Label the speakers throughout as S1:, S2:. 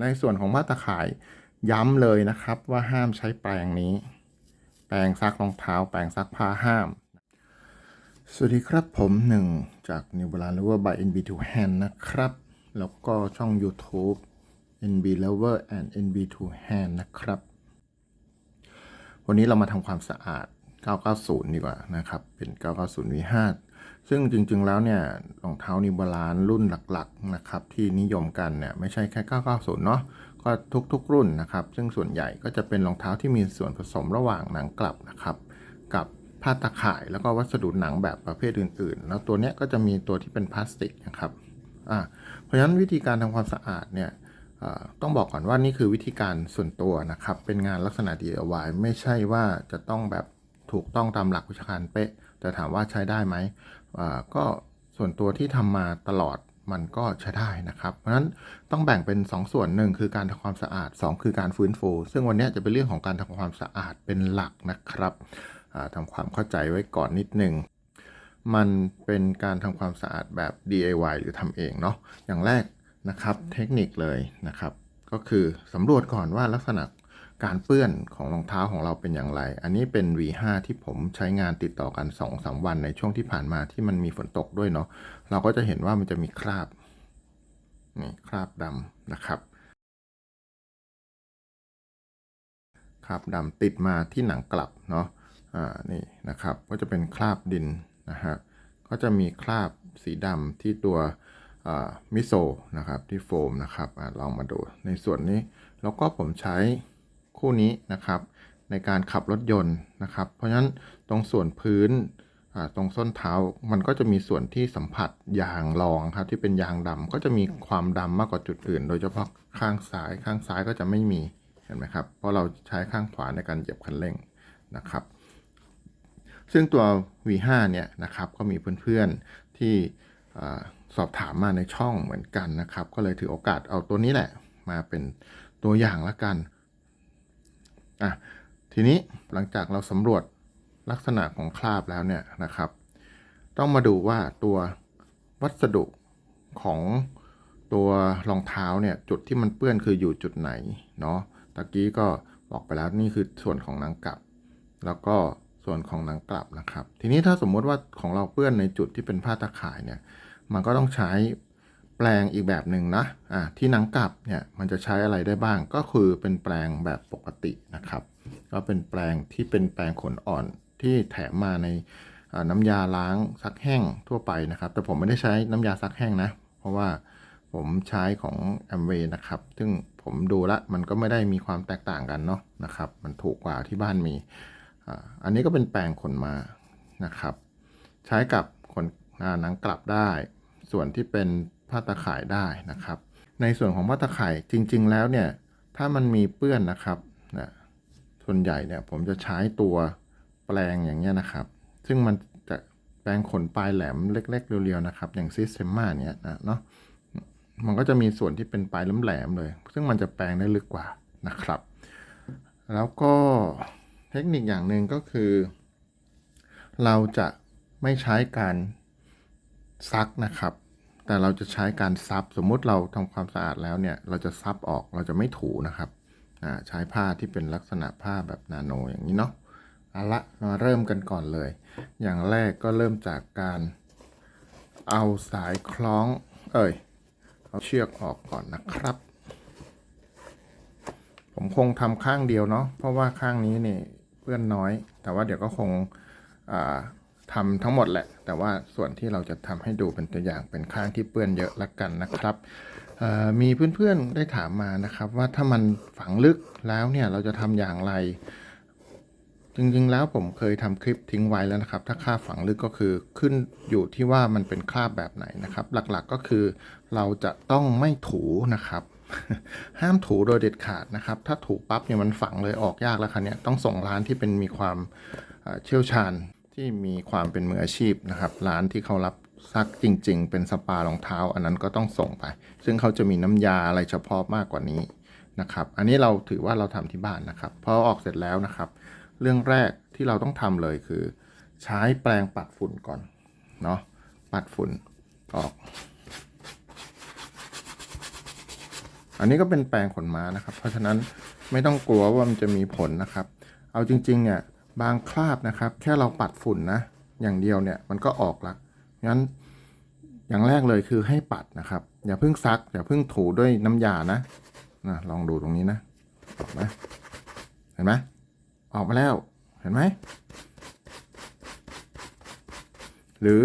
S1: ในส่วนของมาตรข่ายย้ำเลยนะครับว่าห้ามใช้แปรงนี้ แปรงซักรองเท้า แปรงซักผ้าห้าม สวัสดีครับผมหนึ่งจาก New Balance Lover by NB2 Hand นะครับ แล้วก็ช่อง YouTube NB Lover and NB2 Hand นะครับ วันนี้เรามาทำความสะอาด 990 ดีกว่านะครับ เป็น 990 V5 ซึ่งจริงๆแล้วเนี่ยรองเท้านิบาลานรุ่นหลักๆนะครับที่นิยมกันเนี่ยไม่ใช่แค่ 990 เนาะก็ทุกๆรุ่นนะครับ ซึ่งส่วนใหญ่ก็จะเป็นรองเท้าที่มีส่วนผสมระหว่างหนังกลับนะครับกับผ้าตะข่ายแล้วก็วัสดุหนังแบบประเภทอื่นๆ แล้วตัวเนี้ยก็จะมีตัวที่เป็นพลาสติกนะครับอ่าเพราะฉะนั้นวิธีการทำความสะอาดเนี่ยต้องบอกก่อนว่านี่คือวิธีการส่วนตัวนะครับ เป็นงานลักษณะ DIY ไม่ใช่ว่าจะต้องแบบถูกต้องตามหลักวิชาการเป๊ะ แต่ถามว่าใช้ได้ไหม ก็ส่วนตัวที่ทำมาตลอดมันก็ใช้ได้นะครับ เพราะฉะนั้นต้องแบ่งเป็น 2 ส่วนหนึ่งคือการทำความสะอาด 2 คือการฟื้นฟู ซึ่งวันนี้จะเป็นเรื่องของการทำความสะอาดเป็นหลักนะครับอ่าทำความเข้าใจไว้ก่อนนิดหนึ่งมันเป็นการทำความสะอาดแบบ DIY หรือทำเองเนาะอย่างแรกนะครับเทคนิคเลยนะครับ ก็คือสำรวจก่อนว่าลักษณะ การเปื้อนของรองเท้าของเราเป็นอย่างไร อันนี้เป็น V5 ที่ผมใช้งานติดต่อกัน 2-3 วันในช่วงที่ผ่านมาที่มันมีฝนตกด้วยเนาะ เราก็จะเห็นว่ามันจะมีคราบ นี่คราบดำนะครับ คราบดำติดมาที่หนังกลับเนาะ อ่า นี่นะครับ ก็จะเป็นคราบดินนะฮะ ก็จะมีคราบสีดำที่ตัวมิโซนะครับที่โฟมนะครับอลองมาดูในส่วนนี้ แล้วก็ผมใช้ คู่นี้นะครับ ในการขับรถยนต์นะครับ เพราะฉะนั้นตรงส่วนพื้นตรงส้นเท้ามันก็จะมีส่วนที่สัมผัสยางรองครับที่เป็นยางดำก็จะมีความดำมากกว่าจุดอื่น โดยเฉพาะข้างซ้ายข้างซ้ายก็จะไม่มีเห็นไหมครับ เพราะเราใช้ข้างขวาในการเหยียบคันเร่งนะครับ ซึ่งตัว V5 เนี่ยนะครับก็มีเพื่อนๆที่อสอบถามมาในช่องเหมือนกันนะครับ ก็เลยถือโอกาสเอาตัวนี้แหละ มาเป็นตัวอย่างละกัน อะทีนี้หลังจากเราสำรวจลักษณะของคราบแล้วเนี่ยนะครับ ต้องมาดูว่าตัววัสดุของตัวรองเท้าเนี่ยจุดที่มันเปื้อนคืออยู่จุดไหนเนาะตะกี้ก็บอกไปแล้วนี่คือส่วนของหนังกลับ แล้วก็ส่วนของหนังกลับนะครับ ทีนี้ถ้าสมมุติว่าของเราเปื้อนในจุดที่เป็นผ้าตะข่ายเนี่ยมันก็ต้องใช้ แปลงอีกแบบหนึ่งนะอ่าที่หนังกลับเนี่ยมันจะใช้อะไรได้บ้างก็คือเป็นแปลงแบบปกตินะครับ ก็เป็นแปลงที่เป็นแปลงขนอ่อนที่แถมมาในน้ำยาล้างซักแห้งทั่วไปนะครับ แต่ผมไม่ได้ใช้น้ำยาซักแห้งนะ เพราะว่าผมใช้ของ a m w a y นะครับ ซึ่งผมดูละมันก็ไม่ได้มีความแตกต่างกันเนาะนะครับ มันถูกกว่าที่บ้านมี อันนี้ก็เป็นแปลงขนมานะครับ ใช้กับขนหนังกลับได้ ส่วนที่เป็น ผ้าตะข่ายได้นะครับ ในส่วนของผ้าตะข่ายจริง ๆ แล้วเนี่ยถ้ามันมีเปื้อนนะครับนะส่วนใหญ่เนี่ยผมจะใช้ตัวแปลงอย่างเงี้ยนะครับ ซึ่งมันจะแปลงขนปลายแหลมเล็กๆเรียวๆนะครับ อย่างซิสเ e ม a เนี่ยนะเนาะมันก็จะมีส่วนที่เป็นปลายแหลมๆเลย ซึ่งมันจะแปลงได้ลึกกว่านะครับ แล้วก็เทคนิคอย่างหนึ่งก็คือ เราจะไม่ใช้การซักนะครับ แต่เราจะใช้การซับสมมุติเราทำความสะอาดแล้วเนี่ยเราจะซับออกเราจะไม่ถูนะครับใช้ผ้าที่เป็นลักษณะผ้าแบบนาโนอย่างนี้เนาะเอาละมาเริ่มกันก่อนเลย อย่างแรกก็เริ่มจากการเอาสายคล้อง เอ่ยเอาเชือกออกก่อนนะครับ ผมคงทำข้างเดียวเนาะเพราะว่าข้างนี้เนี่ยเปื้อนน้อย แต่ว่าเดี๋ยวก็คง อ่าทำทั้งหมดแหละ แต่ว่าส่วนที่เราจะทำให้ดูเป็นตัวอย่างเป็นข้างที่เปื้อนเยอะละกันนะครับ มีเพื่อนๆได้ถามมานะครับว่าถ้ามันฝังลึกแล้วเนี่ยเราจะทำอย่างไร จริงๆแล้วผมเคยทำคลิปทิ้งไว้แล้วนะครับ ถ้าค่าฝังลึกก็คือขึ้นอยู่ที่ว่ามันเป็นคราบแบบไหนนะครับ หลักๆก็คือเราจะต้องไม่ถูนะครับ ห้ามถูโดยเด็ดขาดนะครับ ถ้าถูปั๊บเนี่ยมันฝังเลยออกยากแล้วคันนี้ยต้องส่งร้านที่เป็นมีความเชี่ยวชาญ ที่มีความเป็นมืออาชีพนะครับ ร้านที่เขารับซักจริง ๆ เป็นสปารองเท้า อันนั้นก็ต้องส่งไป ซึ่งเขาจะมีน้ำยาอะไรเฉพาะมากกว่านี้นะครับ อันนี้เราถือว่าเราทำที่บ้านนะครับพอออกเสร็จแล้วนะครับ เรื่องแรกที่เราต้องทำเลยคือ ใช้แปรงปัดฝุ่นก่อนเนาะปัดฝุ่นออก อันนี้ก็เป็นแปรงขนม้านะครับ เพราะฉะนั้นไม่ต้องกลัวว่ามันจะมีผลนะครับ เอาจริงๆเนี่ย บางคราบนะครับ แค่เราปัดฝุ่นนะ อย่างเดียวเนี่ยมันก็ออกละงั้นอย่างแรกเลยคือให้ปัดนะครับ อย่าเพิ่งซัก อย่าเพิ่งถูด้วยน้ำยานะนะลองดูตรงนี้นะออกไหมเห็นไหมออกมาแล้วเห็นไหมหรือ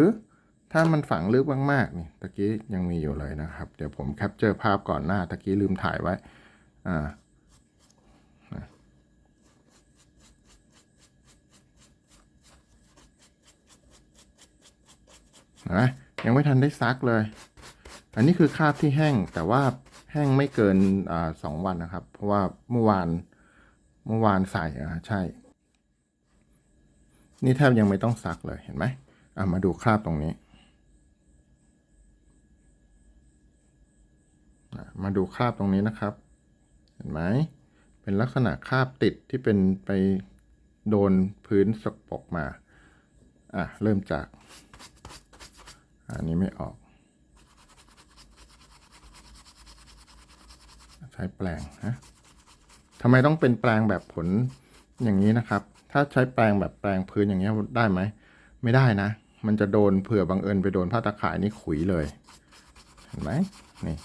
S1: ถ้ามันฝังลึกมากๆนี่ตะกี้ยังมีอยู่เลยนะครับ เดี๋ยวผมแคปเจอร์ภาพก่อนหน้าตะกี้ลืมถ่ายไว้อ่า เห็นไหมยังไม่ทันได้ซักเลย อันนี้คือคราบที่แห้งแต่ว่าแห้งไม่เกินอสองวันนะครับ เพราะว่าเมื่อวานเมื่อวานใส่อะใช่ นี่แทบยังไม่ต้องซักเลยเห็นไหมอะมาดูคราบตรงนี้มาดูคราบตรงนี้นะครับ เห็นไหมเป็นลักษณะคราบติดที่เป็นไปโดนพื้นสกปรกมา อะ เริ่มจาก อันนี้ไม่ออก ใช้แปลงนะทำไมต้องเป็นแปลงแบบผลอย่างนี้นะครับ ถ้าใช้แปลงแบบแปลงพื้นอย่างเงี้ยได้ไหม ไม่ได้นะ มันจะโดนเผื่อบังเอิญไปโดนผ้าตะข่ายนี่ขุยเลย เห็นไหมนี่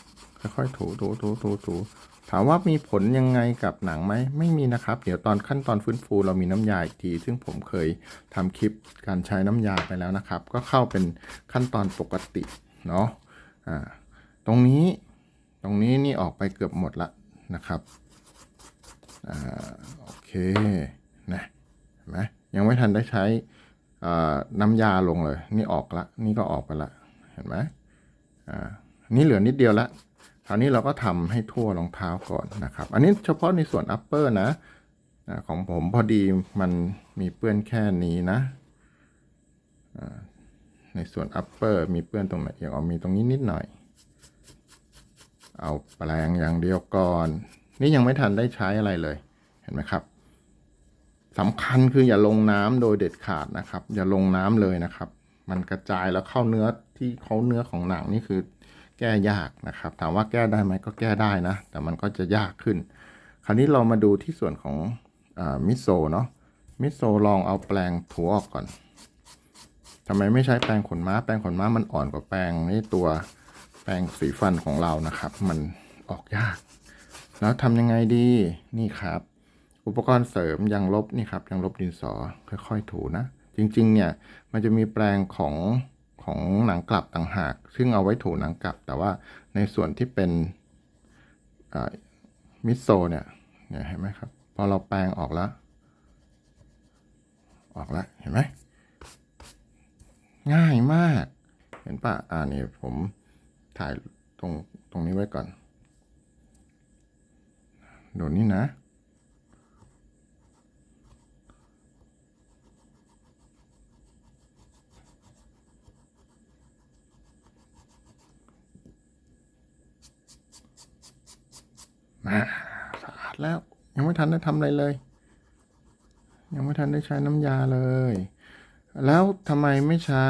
S1: ค่อยๆถูถูถูถูถู ถามว่ามีผลยังไงกับหนังไหมไม่มีนะครับ เดี๋ยวตอนขั้นตอนฟื้นฟูเรามีน้ำยาอีกที ซึ่งผมเคยทำคลิปการใช้น้ำยาไปแล้วนะครับ ก็เข้าเป็นขั้นตอนปกติเนาะอ่าตรงนี้ตรงนี้นี่ออกไปเกือบหมดละนะครับอ่าโอเคนะเห็นไหมยังไม่ทันได้ใช้น้ำยาลงเลย นี่ออกละ นี่ก็ออกไปละ เห็นไหมอ่านี่เหลือนิดเดียวละ คราวนี้เราก็ทำให้ทั่วรองเท้าก่อนนะครับ อันนี้เฉพาะในส่วน upper นะอ่าของผมพอดีมันมีเปื้อนแค่นี้นะ ในส่วน upper มีเปื้อนตรงไหนอย่างอ๋อมีตรงนี้นิดหน่อย เอาแปรงอย่างเดียวก่อน นี่ยังไม่ทันได้ใช้อะไรเลย เห็นไหมครับสำคัญคืออย่าลงน้ำโดยเด็ดขาดนะครับ อย่าลงน้ำเลยนะครับ มันกระจายแล้วเข้าเนื้อที่เขาเนื้อของหนังนี่คือ แก้ยากนะครับ ถามว่าแก้ได้ไหมก็แก้ได้นะ แต่มันก็จะยากขึ้น คราวนี้เรามาดูที่ส่วนของอมิโซเนาะมิโซลองเอาแปรงถูออกก่อนทำไมไม่ใช้แปรงขนม้า แปรงขนม้ามันอ่อนกว่าแปรงนี่ตัวแปรงสีฟันของเรานะครับ มันออกยาก แล้วทำยังไงดีนี่ครับ อุปกรณ์เสริมยางลบนี่ครับยางลบดินสอค่อย ๆ ถูนะ จริง ๆ เนี่ยมันจะมีแปรงของ ของหนังกลับต่างหาก ซึ่งเอาไว้ถูหนังกลับ แต่ว่าในส่วนที่เป็นมิโซเนี่ยเนี่ยเห็นไหมครับ พอเราแปรงออกแล้ว ออกแล้วเห็นไหมง่ายมาก เห็นปะอ่านี่ผมถ่ายตรงตรงนี้ไว้ก่อน โดนนี่นะ สะอาดแล้ว ยังไม่ทันได้ทำอะไรเลย ยังไม่ทันได้ใช้น้ำยาเลย แล้วทำไมไม่ใช้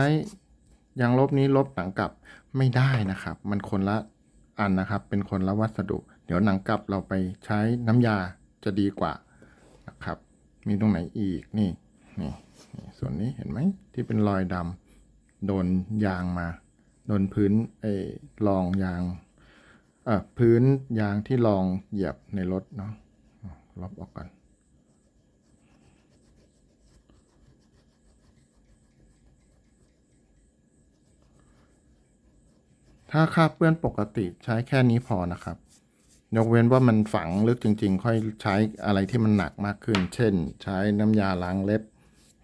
S1: ยางลบนี้ลบหนังกลับไม่ได้นะครับ มันคนละอันนะครับ เป็นคนละวัสดุ เดี๋ยวหนังกลับเราไปใช้น้ำยาจะดีกว่านะครับ มีตรงไหนอีกนี่นี่นส่วนนี้เห็นไหมที่เป็นรอยดำโดนยางมา โดนพื้นไอ้รองยาง พื้นยางที่รองเหยียบในรถเนาะลบออกก่อนถ้าคาบเปื้อนปกติใช้แค่นี้พอนะครับ ยกเว้นว่ามันฝังลึกจริง ๆ ค่อยใช้อะไรที่มันหนักมากขึ้น เช่น ใช้น้ำยาล้างเล็บ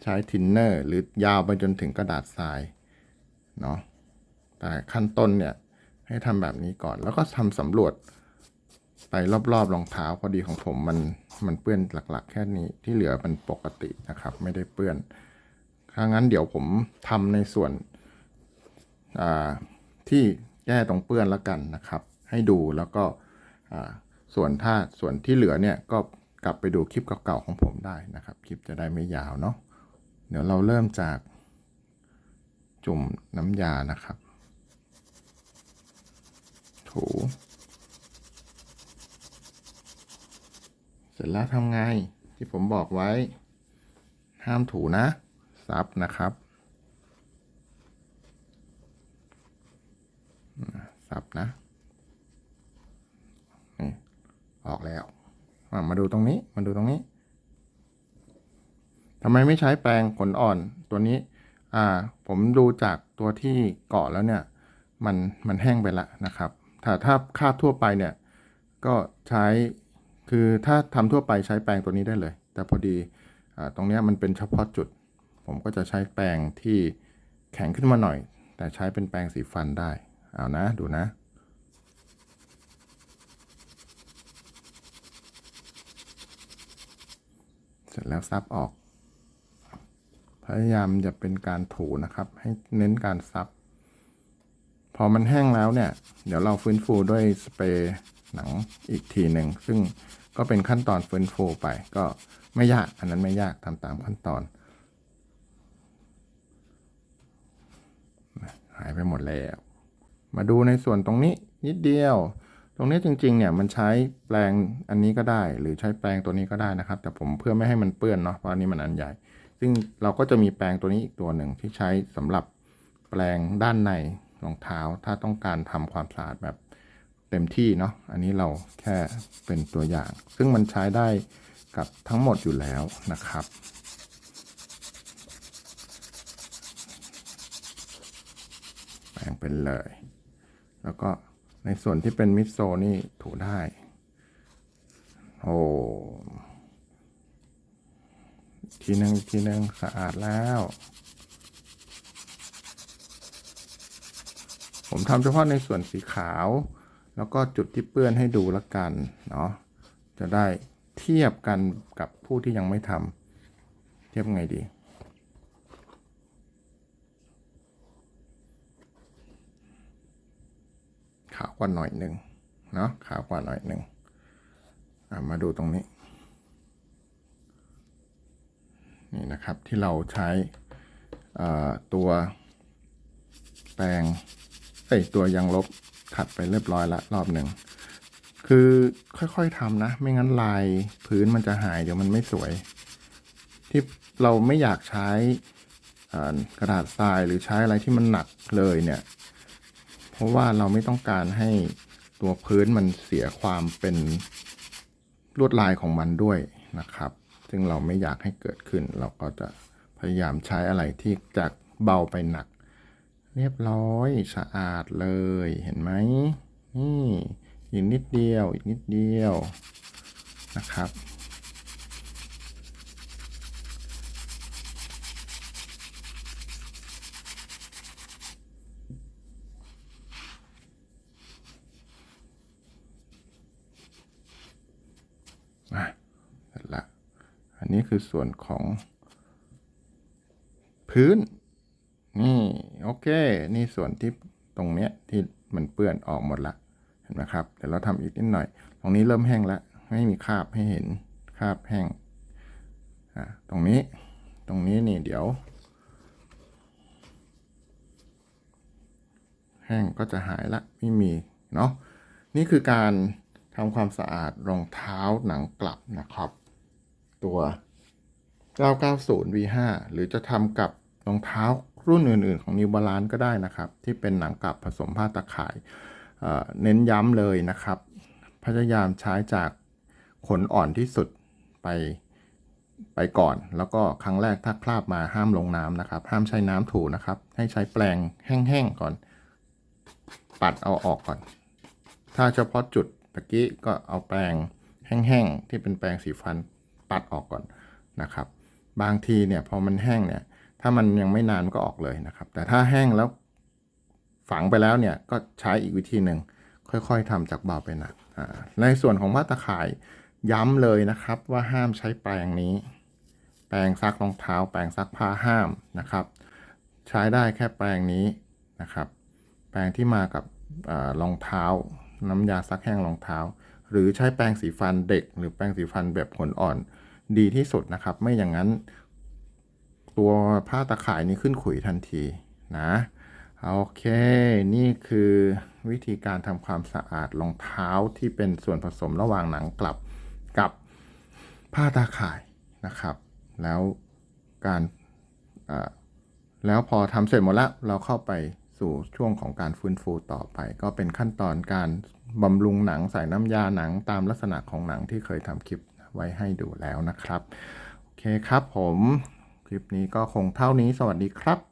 S1: ใช้ทินเนอร์ หรือยาวไปจนถึงกระดาษทรายเนาะแต่ขั้นต้นเนี่ย ให้ทำแบบนี้ก่อน แล้วก็ทำสำรวจไปรอบๆรองเท้าพอดีของผมมันมันเปื้อนหลักๆ แค่นี้ที่เหลือมันปกตินะครับ ไม่ได้เปื้อนถ้างั้นเดี๋ยวผมทำในส่วนอ่าที่แก้ตรงเปื้อนแล้วกันนะครับ ให้ดูแล้วก็อ่าส่วนถ้าส่วนที่เหลือเนี่ยก็กลับไปดูคลิปเก่าๆของผมได้นะครับ คลิปจะได้ไม่ยาวเนาะเดี๋ยวเราเริ่มจากจุ่มน้ำยานะครับ ถูเสร็จแล้วทำไงที่ผมบอกไว้ ห้ามถูนะซับนะครับซับนะนี่ออกแล้ว มาดูตรงนี้ มาดูตรงนี้ทำไมไม่ใช้แปรงขนอ่อนตัวนี้ อ่า ผมดูจากตัวที่เกาะแล้วเนี่ย มัน มันแห้งไปละนะครับ ถ้าถ้าคาบทั่วไปเนี่ย ก็ใช้ คือถ้าทำทั่วไปใช้แปรงตัวนี้ได้เลย แต่พอดีอตรงนี้มันเป็นเฉพาะจุด ผมก็จะใช้แปรงที่แข็งขึ้นมาหน่อย แต่ใช้เป็นแปรงสีฟันได้ เอานะ ดูนะเสร็จแล้วซับออก พยายามอย่าเป็นการถูนะครับ ให้เน้นการซับ พอมันแห้งแล้วเนี่ย เดี๋ยวเราฟื้นฟูด้วยสเปรย์หนังอีกทีหนึ่ง ซึ่งก็เป็นขั้นตอนฟื้นฟูไป ก็ไม่ยาก อันนั้นไม่ยากทำตามขั้นตอน หายไปหมดแล้ว มาดูในส่วนตรงนี้นิดเดียว ตรงนี้จริงๆ เนี่ยมันใช้แปรงอันนี้ก็ได้ หรือใช้แปรงตัวนี้ก็ได้นะครับ แต่ผมเพื่อไม่ให้มันเปื้อนเนาะ เพราะอันนี้มันอันใหญ่ ซึ่งเราก็จะมีแปรงตัวนี้อีกตัวหนึ่งที่ใช้สำหรับแปรงด้านใน รองเท้า ถ้าต้องการทำความสะอาดแบบเต็มที่เนาะ อันนี้เราแค่เป็นตัวอย่าง ซึ่งมันใช้ได้กับทั้งหมดอยู่แล้วนะครับ แปรงเป็นเลย แล้วก็ในส่วนที่เป็นมิดโซนี่ถูได้ โอ้ทีหนึ่งทีหนึ่งสะอาดแล้ว ผมทำเฉพาะในส่วนสีขาว แล้วก็จุดที่เปื้อนให้ดูละกันเนาะจะได้เทียบกันกับผู้ที่ยังไม่ทำเทียบไงดี ขาวกว่าหน่อยหนึ่งเนาะขาวกว่าหน่อยหนึ่งมาดูตรงนี้นี่นะครับที่เราใช้ตัวแปรง เอ้ตัวยางลบขัดไปเรียบร้อยละรอบหนึ่ง คือค่อยๆทำนะ ไม่งั้นลายพื้นมันจะหายเดี๋ยวมันไม่สวย ที่เราไม่อยากใช้กระดาษทรายหรือใช้อะไรที่มันหนักเลยเนี่ย เพราะว่าเราไม่ต้องการให้ตัวพื้นมันเสียความเป็นลวดลายของมันด้วยนะครับ ซึ่งเราไม่อยากให้เกิดขึ้น เราก็จะพยายามใช้อะไรที่จากเบาไปหนัก เรียบร้อยสะอาดเลยเห็นไหมนี่อีกนิดเดียวอีกนิดเดียวนะครับ อะเสร็จละ อันนี้คือส่วนของพื้น นี่ โอเค นี่ส่วนที่ตรงเนี้ยที่มันเปื้อนออกหมดละเห็นไหมครับเดี๋ยวเราทำอีกนิดหน่อย ตรงนี้เริ่มแห้งแล้วไม่มีคราบให้เห็นคราบแห้งอะตรงนี้ตรงนี้นี่เดี๋ยว แห้งก็จะหายละไม่มีเนาะนี่คือการทำความสะอาดรองเท้าหนังกลับนะครับ ตัว 990 V5 หรือจะทำกับรองเท้า รุ่นอื่นๆของ New Balance ก็ได้นะครับ ที่เป็นหนังกลับผสมผ้าตะข่ายเเน้นย้ำเลยนะครับ พยายามใช้จากขนอ่อนที่สุดไปไปก่อน แล้วก็ครั้งแรกถ้าคราบมาห้ามลงน้ำนะครับ ห้ามใช้น้ำถูนะครับ ให้ใช้แปรงแห้งๆก่อน ปัดเอาออกก่อน ถ้าเฉพาะจุดตะกี้ก็เอาแปรงแห้งๆที่เป็นแปรงสีฟันปัดออกก่อนนะครับ บางทีเนี่ยพอมันแห้งเนี่ย ถ้ามันยังไม่นานก็ออกเลยนะครับ แต่ถ้าแห้งแล้วฝังไปแล้วเนี่ยก็ใช้อีกวิธีหนึ่งค่อยๆทำจากเบาไปหนักในส่วนของมาตรข่ายย้ำเลยนะครับว่าห้ามใช้แปรงนี้ แปรงซักรองเท้า แปรงซักผ้าห้ามนะครับ ใช้ได้แค่แปรงนี้นะครับ แปรงที่มากับเออรองเท้า น้ำยาซักแห้งรองเท้า หรือใช้แปรงสีฟันเด็ก หรือแปรงสีฟันแบบขนอ่อนดีที่สุดนะครับ ไม่อย่างนั้น ตัวผ้าตะข่ายนี้ขึ้นขุยทันทีนะโอเคนี่คือวิธีการทำความสะอาดรองเท้าที่เป็นส่วนผสมระหว่างหนังกลับกับผ้าตาข่ายนะครับ แล้วการแล้วพอทำเสร็จหมดแล้วเราเข้าไปสู่ช่วงของการฟื้นฟูต่อไป ก็เป็นขั้นตอนการบำรุงหนังใส่น้ำยาหนังตามลักษณะของหนังที่เคยทำคลิปไว้ให้ดูแล้วนะครับ โอเคครับผม ลิปนี้ก็คงเท่านี้สวัสดีครับ